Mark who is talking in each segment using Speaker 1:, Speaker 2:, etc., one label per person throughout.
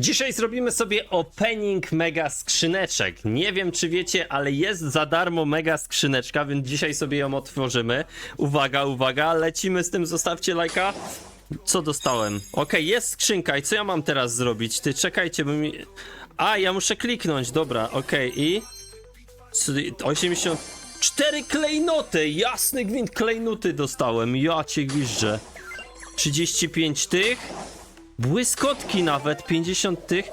Speaker 1: Dzisiaj zrobimy sobie opening mega skrzyneczek. Nie wiem czy wiecie, ale jest za darmo mega skrzyneczka, więc dzisiaj sobie ją otworzymy. Uwaga, uwaga, lecimy z tym, zostawcie lajka. Co dostałem? Okej, jest skrzynka i co ja mam teraz zrobić? Ty czekajcie, bo mi... A, ja muszę kliknąć, dobra, okej i... Co- 84 klejnoty, jasny gwint klejnoty dostałem, ja cię gwiżdżę. 35 tych. Błyskotki nawet, 50 tych.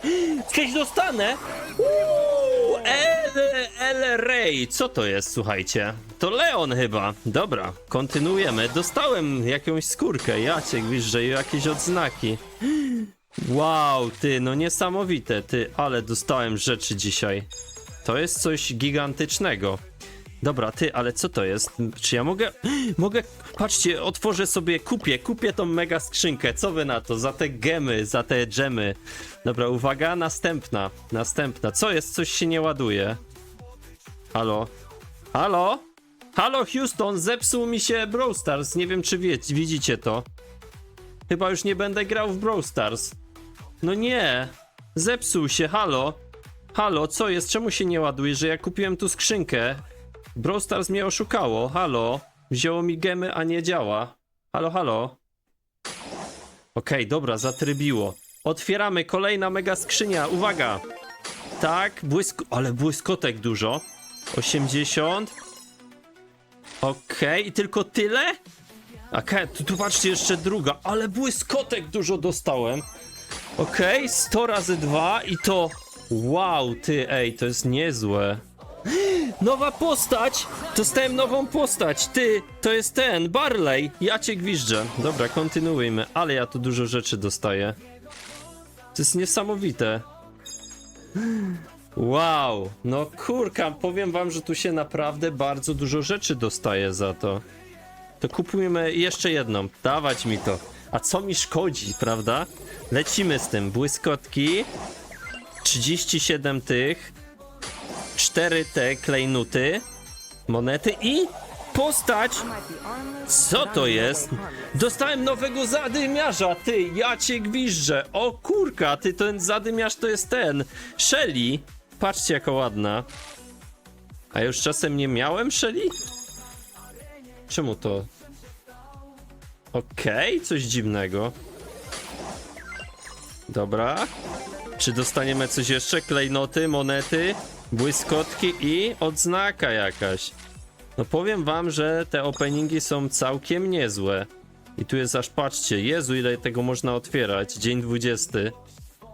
Speaker 1: Coś dostanę! Uuu, El, El Rey, co to jest, słuchajcie? To Leon chyba. Dobra, kontynuujemy. Dostałem jakąś skórkę, ja cię gwiżdżę i jakieś odznaki. Wow, ty, no niesamowite, ty, ale dostałem rzeczy dzisiaj. To jest coś gigantycznego. Dobra, ty, ale co to jest? Czy ja mogę. Mogę. Patrzcie, otworzę sobie, kupię, kupię tą mega skrzynkę. Co wy na to? Za te gemy, za te dżemy. Dobra, uwaga, następna. Następna. Co jest? Coś się nie ładuje. Halo? Halo? Halo, Houston, zepsuł mi się Brawl Stars. Nie wiem, czy wie, widzicie to. Chyba już nie będę grał w Brawl Stars. No nie. Zepsuł się, halo. Halo, co jest? Czemu się nie ładuje, że ja kupiłem tu skrzynkę? Brawl Stars mnie oszukało, halo. Wzięło mi gemy, a nie działa. Halo, halo. Okej, dobra, zatrybiło. Otwieramy, kolejna mega skrzynia, uwaga. Tak, błysk... ale błyskotek dużo. 80. Okej, i tylko tyle? Okej, tu, tu patrzcie, jeszcze druga, ale błyskotek dużo dostałem. Okej, 100 razy 2 i to... Wow, ty, ej, to jest niezłe. Nowa postać! Dostałem nową postać! Ty, to jest ten, Barley! Ja cię gwiżdżę. Dobra, kontynuujmy, ale ja tu dużo rzeczy dostaję. To jest niesamowite. Wow, no kurka, powiem wam, że tu się naprawdę bardzo dużo rzeczy dostaje za to. To kupujmy jeszcze jedną, dawać mi to. A co mi szkodzi, prawda? Lecimy z tym, błyskotki. 37 tych. 4 te klejnuty, monety i postać. Co to jest? Dostałem nowego zadymiarza, ty, ja cię gwiżdżę. O kurka, ty, ten zadymiarz to jest ten. Shelly. Patrzcie jaka ładna. A już czasem nie miałem Shelly? Czemu to? Okej, coś dziwnego. Dobra. Czy dostaniemy coś jeszcze? Klejnoty, monety, błyskotki i odznaka jakaś. No powiem wam, że te openingi są całkiem niezłe. I tu jest aż, patrzcie, Jezu ile tego można otwierać, dzień 20.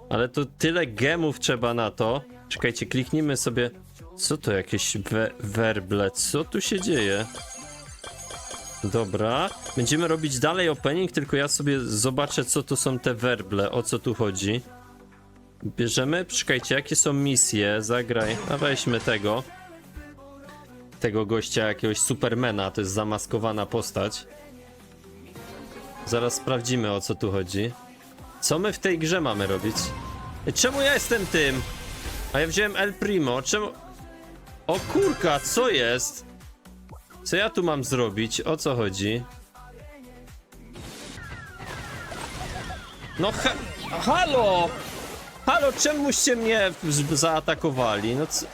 Speaker 1: Ale to tyle gemów trzeba na to. Czekajcie, kliknijmy sobie. Co to jakieś we werble? Co tu się dzieje? Dobra, będziemy robić dalej opening, tylko ja sobie zobaczę co tu są te werble, o co tu chodzi. Bierzemy, czekajcie, jakie są misje, zagraj, a weźmy tego. Tego gościa, jakiegoś supermana, to jest zamaskowana postać. Zaraz sprawdzimy o co tu chodzi. Co my w tej grze mamy robić? Czemu ja jestem tym? A ja wziąłem El Primo, czemu... O kurka, co jest? Co ja tu mam zrobić? O co chodzi? No ha halo! Halo, czemuście mnie zaatakowali? No co...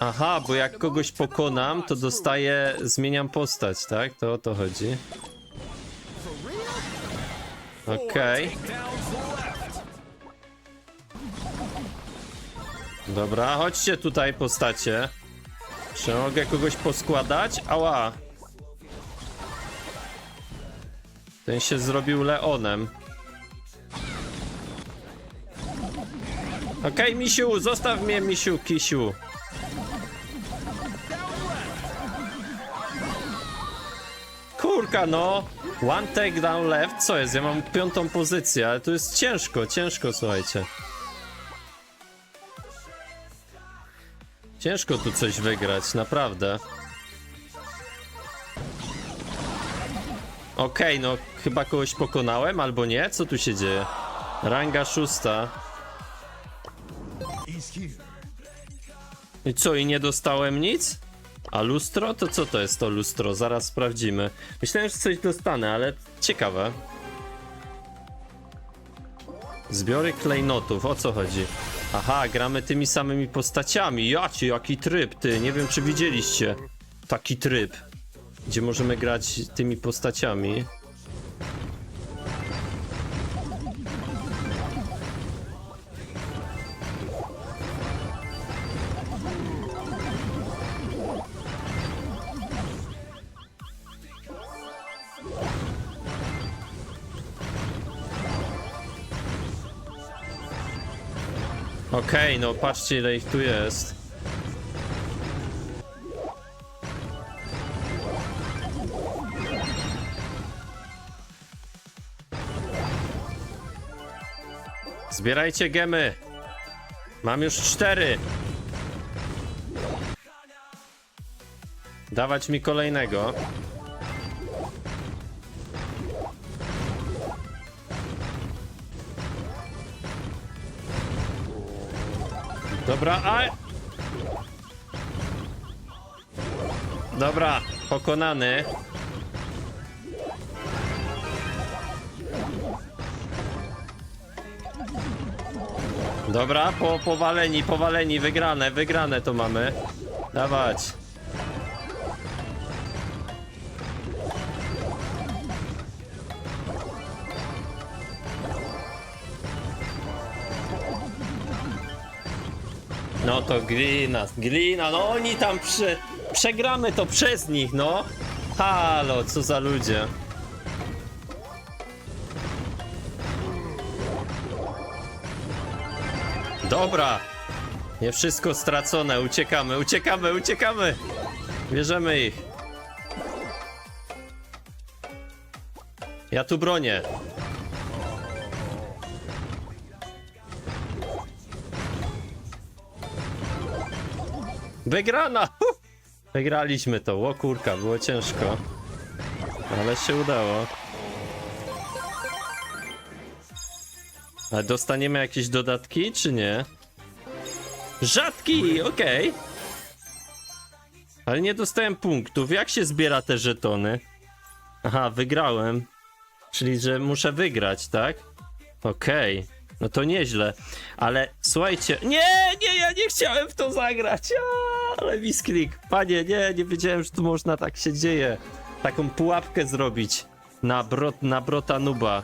Speaker 1: Aha, bo jak kogoś pokonam, to dostaję... Zmieniam postać, tak? To o to chodzi. Okej. Dobra, chodźcie tutaj postacie. Czy mogę kogoś poskładać? Ała. Ten się zrobił Leonem. Okej, misiu, zostaw mnie, misiu, kisiu. Kurka, no. One takedown left. Co jest? Ja mam piątą pozycję, ale to jest ciężko, ciężko, słuchajcie. Ciężko tu coś wygrać, naprawdę. Okej, no chyba kogoś pokonałem, albo nie? Co tu się dzieje? Ranga szósta. I co, i nie dostałem nic? A lustro? To co to jest to lustro? Zaraz sprawdzimy. Myślałem, że coś dostanę, ale ciekawe. Zbiory klejnotów, o co chodzi? Aha, gramy tymi samymi postaciami. Jacie, jaki tryb, ty. Nie wiem, czy widzieliście taki tryb, gdzie możemy grać tymi postaciami. Okej, no patrzcie ile ich tu jest. Zbierajcie gemy. Mam już cztery. Dawać mi kolejnego. Dobra, a... Dobra, pokonany. Dobra, po, powaleni, powaleni, wygrane, wygrane to mamy. Dawać. No to glina, glina, no oni tam prze, przegramy to przez nich, no. Halo, co za ludzie. Dobra. Nie wszystko stracone, uciekamy, uciekamy, uciekamy. Bierzemy ich. Ja tu bronię. Wygrana! Wygraliśmy to. O kurka, było ciężko. Ale się udało. Ale dostaniemy jakieś dodatki, czy nie? Rzadki, okej. Ale nie dostałem punktów. Jak się zbiera te żetony? Aha, wygrałem. Czyli, że muszę wygrać, tak? Okej. No to nieźle. Ale słuchajcie. Nie, nie, ja nie chciałem w to zagrać. A, ale misklik. Panie, nie, nie wiedziałem, że tu można tak się dzieje. Taką pułapkę zrobić na, brot, na brota nuba.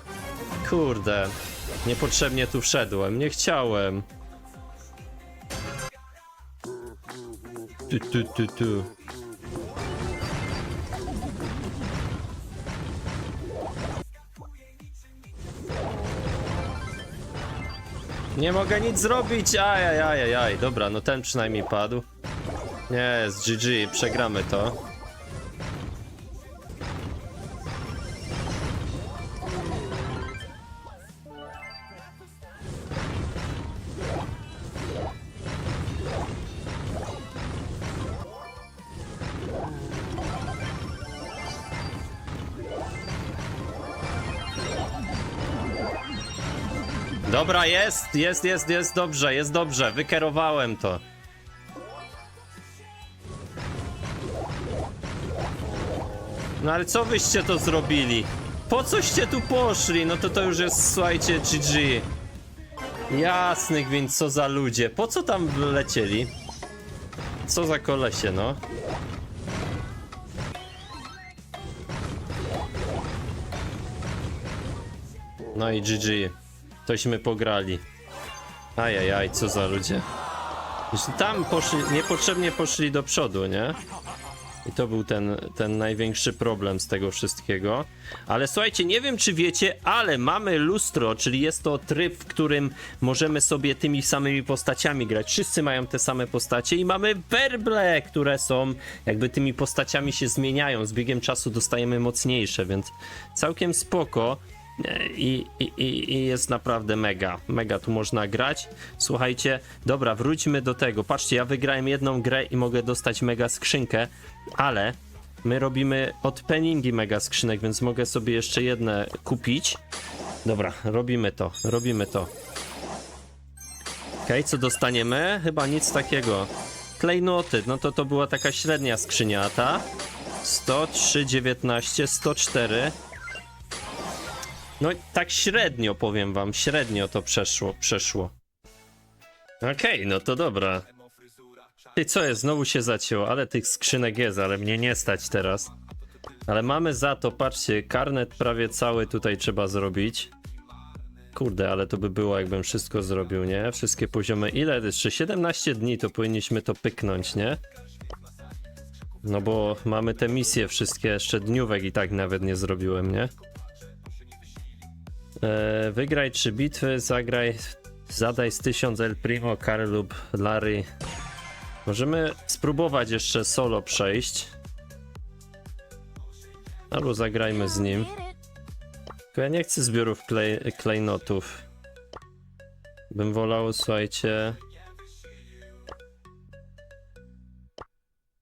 Speaker 1: Kurde. Niepotrzebnie tu wszedłem. Nie chciałem. Tu, tu, tu, tu. Nie mogę nic zrobić! Ajajajajaj. Dobra, no ten przynajmniej padł. Nie, jest GG, przegramy to. Dobra, jest, jest, jest, jest dobrze, jest dobrze, wykierowałem to. No ale co wyście to zrobili? Po coście tu poszli? No to to już jest, słuchajcie, GG. Jasnych, więc co za ludzie. Po co tam lecieli? Co za kolesie, no? No i GG. Tośmy pograli. Ajajaj, co za ludzie. Tam poszli, niepotrzebnie poszli do przodu, nie? I to był ten, ten największy problem z tego wszystkiego. Ale słuchajcie, nie wiem czy wiecie, ale mamy lustro, czyli jest to tryb, w którym możemy sobie tymi samymi postaciami grać. Wszyscy mają te same postacie i mamy werble, które są jakby tymi postaciami się zmieniają. Z biegiem czasu dostajemy mocniejsze, więc całkiem spoko. I, i, i- jest naprawdę mega, mega tu można grać. Słuchajcie, dobra, wróćmy do tego. Patrzcie, ja wygrałem jedną grę i mogę dostać mega skrzynkę, ale my robimy od penningi mega skrzynek, więc mogę sobie jeszcze jedne kupić. Dobra, robimy to, robimy to. Okej, co dostaniemy? Chyba nic takiego. Klejnoty, no to to była taka średnia skrzyniata. 103, 19, 104. No tak średnio powiem wam, średnio to przeszło, przeszło. Okej, no to dobra. Ty co jest, znowu się zacięło, ale tych skrzynek jest, ale mnie nie stać teraz. Ale mamy za to, patrzcie, karnet prawie cały tutaj trzeba zrobić. Kurde, ale to by było jakbym wszystko zrobił, nie? Wszystkie poziomy. Ile? Jeszcze 17 dni to powinniśmy to pyknąć, nie? No bo mamy te misje wszystkie, jeszcze dniówek i tak nawet nie zrobiłem, nie? E, wygraj trzy bitwy, zagraj, zadaj z 1000 El Primo, Karl lub Larry. Możemy spróbować jeszcze solo przejść. Albo zagrajmy z nim. Tylko ja nie chcę zbiorów klej, klejnotów. Bym wolał, słuchajcie...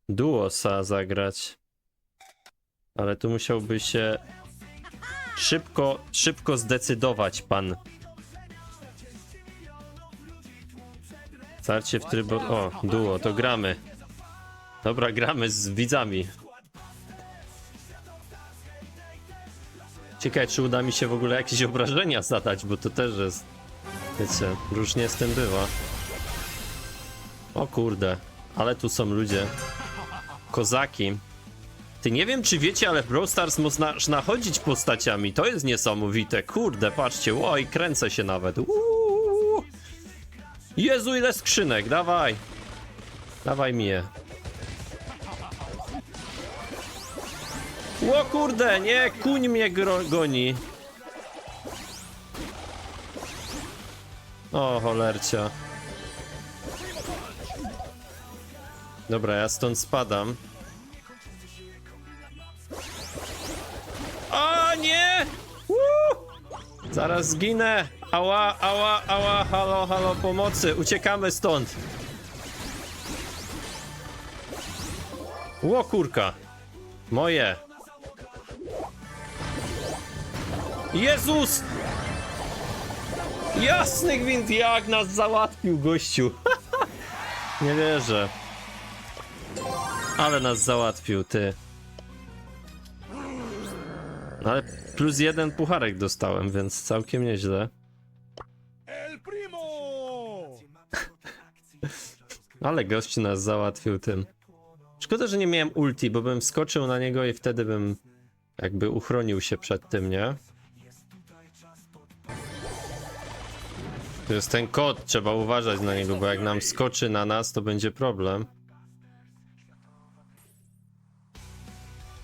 Speaker 1: Duosa zagrać. Ale tu musiałby się szybko, szybko zdecydować pan. Starcie w trybu... O, duo, to gramy. Dobra, gramy z widzami. Ciekawe, czy uda mi się w ogóle jakieś obrażenia zadać, bo to też jest... Wiecie, różnie z tym bywa. O kurde, ale tu są ludzie. Kozaki. Ty nie wiem, czy wiecie, ale w Brawl Stars można aż nachodzić postaciami. To jest niesamowite. Kurde, patrzcie. Oj, kręcę się nawet. Uuu. Jezu, ile skrzynek. Dawaj. Dawaj mi je. O kurde, nie, kuń mnie goni. O, cholercia. Dobra, ja stąd spadam. Nie! Woo! Zaraz zginę! Ała, ała, ała, halo, halo, pomocy! Uciekamy stąd! Ło kurka! Moje! Jezus! Jasny gwint, jak nas załatwił gościu! Nie wierzę. Ale nas załatwił, ty. No ale plus jeden pucharek dostałem, więc całkiem nieźle.
Speaker 2: El Primo!
Speaker 1: Ale gościu nas załatwił tym. Szkoda, że nie miałem ulti, bo bym skoczył na niego i wtedy bym jakby uchronił się przed tym, nie? To jest ten kot, trzeba uważać na niego, bo jak nam skoczy na nas, to będzie problem.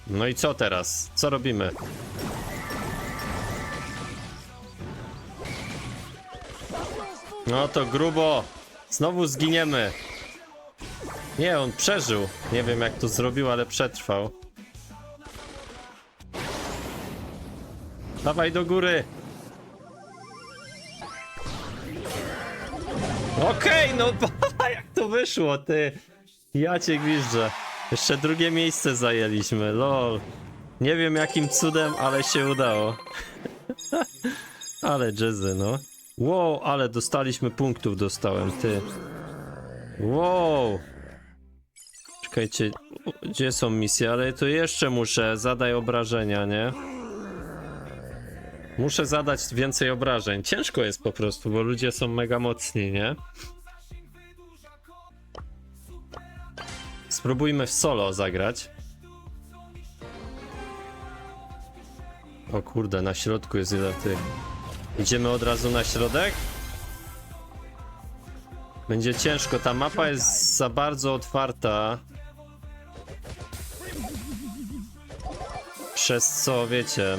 Speaker 1: No i co teraz? Co robimy? No to grubo. Znowu zginiemy. Nie, on przeżył. Nie wiem jak to zrobił, ale przetrwał. Dawaj do góry. Okej, no jak to wyszło, ty. Ja cię gwiżdżę. Jeszcze drugie miejsce zajęliśmy, lol. Nie wiem jakim cudem, ale się udało. ale jazzy, no. Wow, ale dostaliśmy punktów, dostałem, ty. Wow. Czekajcie, gdzie są misje? Ale to jeszcze muszę, zadaj obrażenia, nie? Muszę zadać więcej obrażeń. Ciężko jest po prostu, bo ludzie są mega mocni, nie? Spróbujmy w solo zagrać. O kurde, na środku jest ile tych. Idziemy od razu na środek? Będzie ciężko, ta mapa jest za bardzo otwarta. Przez co, wiecie...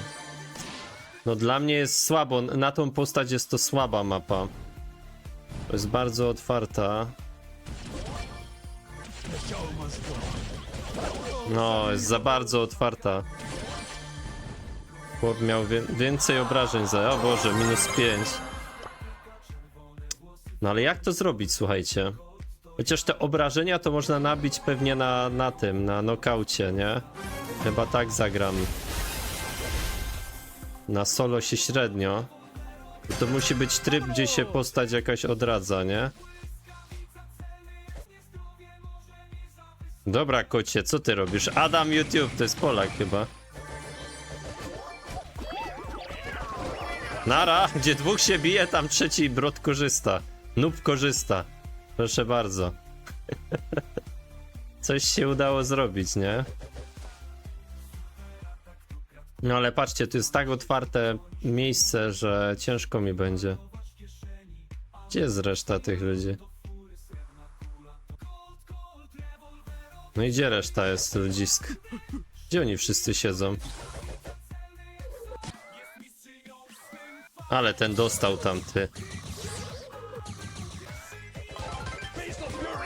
Speaker 1: No dla mnie jest słabo, na tą postać jest to słaba mapa. To jest bardzo otwarta. No, jest za bardzo otwarta. Chłop miał wie więcej obrażeń za... O Boże, minus 5. No ale jak to zrobić, słuchajcie? Chociaż te obrażenia to można nabić pewnie na, na tym, na nokaucie, nie? Chyba tak zagram. Na solo się średnio. To musi być tryb, gdzie się postać jakaś odradza, nie? Dobra, kocie, co ty robisz? Adam YouTube, to jest Polak chyba. Nara, gdzie dwóch się bije, tam trzeci brod korzysta. Noob korzysta. Proszę bardzo. Coś się udało zrobić, nie? No ale patrzcie, tu jest tak otwarte miejsce, że ciężko mi będzie. Gdzie jest reszta tych ludzi? No i gdzie reszta jest ludzisk? Gdzie oni wszyscy siedzą? Ale ten dostał tamty.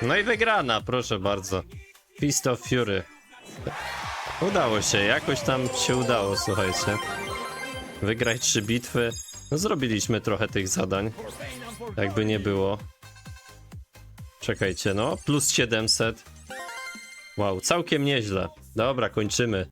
Speaker 1: No i wygrana, proszę bardzo. Fist of Fury. Udało się, jakoś tam się udało, słuchajcie. Wygrać trzy bitwy. No zrobiliśmy trochę tych zadań. Jakby nie było. Czekajcie, no. Plus 700. Wow, całkiem nieźle. Dobra, kończymy.